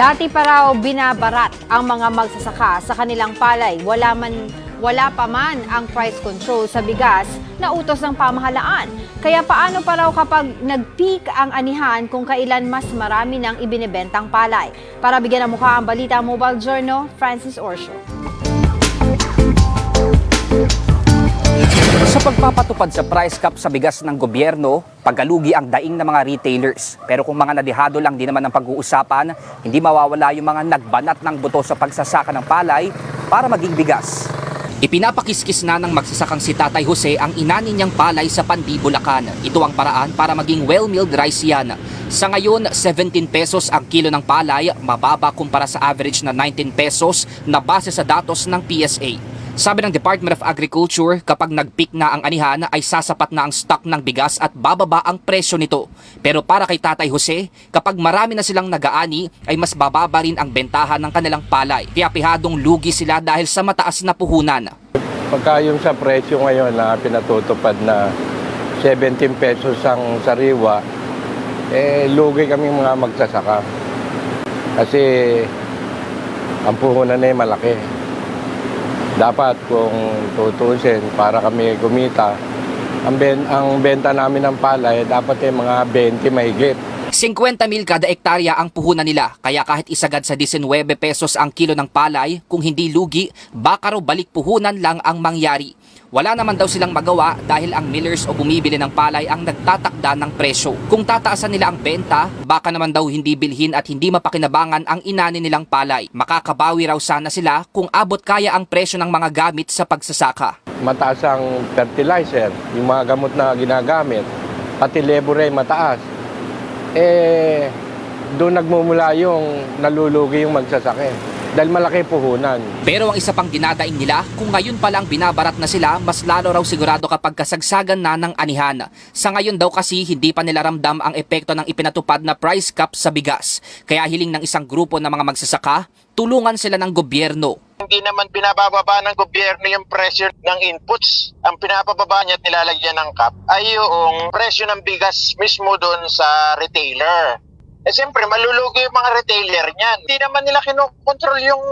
Dati pa raw binabarat ang mga magsasaka sa kanilang palay. Wala man wala pa man ang price control sa bigas na utos ng pamahalaan. Kaya paano pa raw kapag nag-peak ang anihan kung kailan mas marami ng ibinebentang palay? Para bigyan ng mukha ang balita Mobile Journal, Francis Orsio. Sa pagpapatupad sa price cap sa bigas ng gobyerno, pagalugi ang daing ng mga retailers. Pero kung mga nadihado lang din naman ang pag-uusapan, hindi mawawala yung mga nagbanat ng buto sa pagsasaka ng palay para maging bigas. Ipinapakiskis na ng magsasakang si Tatay Jose ang inani niyang palay sa Pandi, Bulacan. Ito ang paraan para maging well-milled rice yan. Sa ngayon, 17 pesos ang kilo ng palay, mababa kumpara sa average na 19 pesos na base sa datos ng PSA. Sabi ng Department of Agriculture, kapag nag-peak na ang anihan ay sasapat na ang stock ng bigas at bababa ang presyo nito. Pero para kay Tatay Jose, kapag marami na silang nagaani ay mas bababa rin ang bentahan ng kanilang palay. Kaya pihadong lugi sila dahil sa mataas na puhunan. Pagka yung sa presyo ngayon na pinatutupad na 17 pesos ang sariwa, eh lugi kami mga magsasaka. Kasi ang puhunan na eh malaki. Dapat kung tutusin para kami kumita, ang, ben, ang benta namin ng palay dapat eh mga 20 mahigit. 50 mil kada ektarya ang puhunan nila, kaya kahit isagad sa 19 pesos ang kilo ng palay, kung hindi lugi, baka raw balik puhunan lang ang mangyari. Wala naman daw silang magawa dahil ang millers o bumibili ng palay ang nagtatakda ng presyo. Kung tataasan nila ang benta, baka naman daw hindi bilhin at hindi mapakinabangan ang inani nilang palay. Makakabawi raw sana sila kung abot kaya ang presyo ng mga gamit sa pagsasaka. Mataas ang fertilizer, yung mga gamot na ginagamit, pati labor ay mataas. Eh, doon nagmumula yung nalulugi yung magsasaka. Dahil malaki puhunan. Pero ang isa pang dinadaing nila, kung ngayon pa lang binabarat na sila, mas lalo raw sigurado kapag kasagsagan na ng anihan. Sa ngayon daw kasi hindi pa nila ramdam ang epekto ng ipinatupad na price cap sa bigas. Kaya hiling ng isang grupo ng mga magsasaka, tulungan sila ng gobyerno. Hindi naman pinabababa ng gobyerno yung presyo ng inputs. Ang pinapababa niya at nilalagyan ng cap ay yung presyo ng bigas mismo doon sa retailer. Eh siyempre, malulugi yung mga retailer niyan. Hindi naman nila kinokontrol yung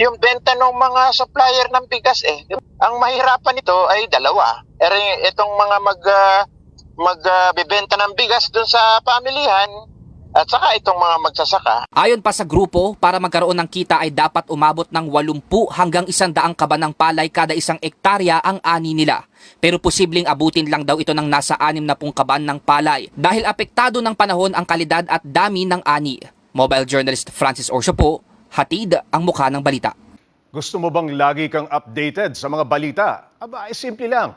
yung benta ng mga supplier ng bigas eh. Ang mahirapan nito ay dalawa. Eh, itong mga mag ah, magbebenta ng bigas doon sa pamilihan at saka itong mga magsasaka. Ayon pa sa grupo, para magkaroon ng kita ay dapat umabot ng 80 hanggang 100 kaban ng palay kada isang ektarya ang ani nila. Pero posibleng abutin lang daw ito ng nasa 60 kaban ng palay dahil apektado ng panahon ang kalidad at dami ng ani. Mobile journalist Francis Orsio po, hatid ang mukha ng balita. Gusto mo bang lagi kang updated sa mga balita? Aba, ay simple lang.